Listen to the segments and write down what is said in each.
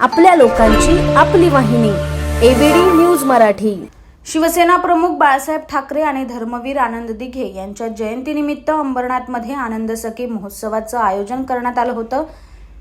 आपल्या लोकांची आपली वाहिनी एबीडी न्यूज मराठी. शिवसेना प्रमुख बाळासाहेब ठाकरे आणि धर्मवीर आनंद दिघे यांच्या जयंतीनिमित्त अंबरनाथमध्ये आनंद सखी महोत्सवाचं आयोजन करण्यात आलं होतं.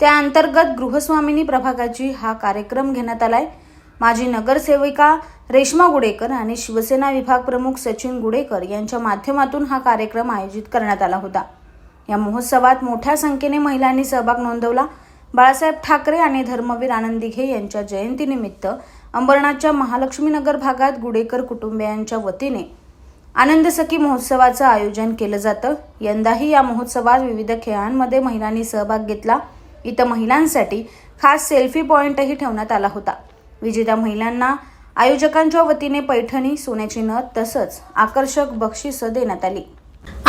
त्या अंतर्गत गृहस्वामिनी प्रभागाची हा कार्यक्रम घेण्यात आलाय. माजी नगरसेविका रेश्मा गुडेकर आणि शिवसेना विभाग प्रमुख सचिन गुडेकर यांच्या माध्यमातून हा कार्यक्रम आयोजित करण्यात आला होता. या महोत्सवात मोठ्या संख्येने महिलांनी सहभाग नोंदवला. बाळासाहेब ठाकरे आणि धर्मवीर आनंदिघे यांच्या जयंतीनिमित्त अंबरनाथच्या महालक्ष्मीनगर भागात गुडेकर कुटुंबियांच्या वतीने आनंद सखी महोत्सवाचं आयोजन केलं जातं. यंदाही या महोत्सवात विविध खेळांमध्ये महिलांनी सहभाग घेतला. इथं महिलांसाठी खास सेल्फी पॉईंटही ठेवण्यात आला होता. विजेत्या महिलांना आयोजकांच्या वतीने पैठणी सोन्याची नथ तसंच आकर्षक बक्षिसं देण्यात आली.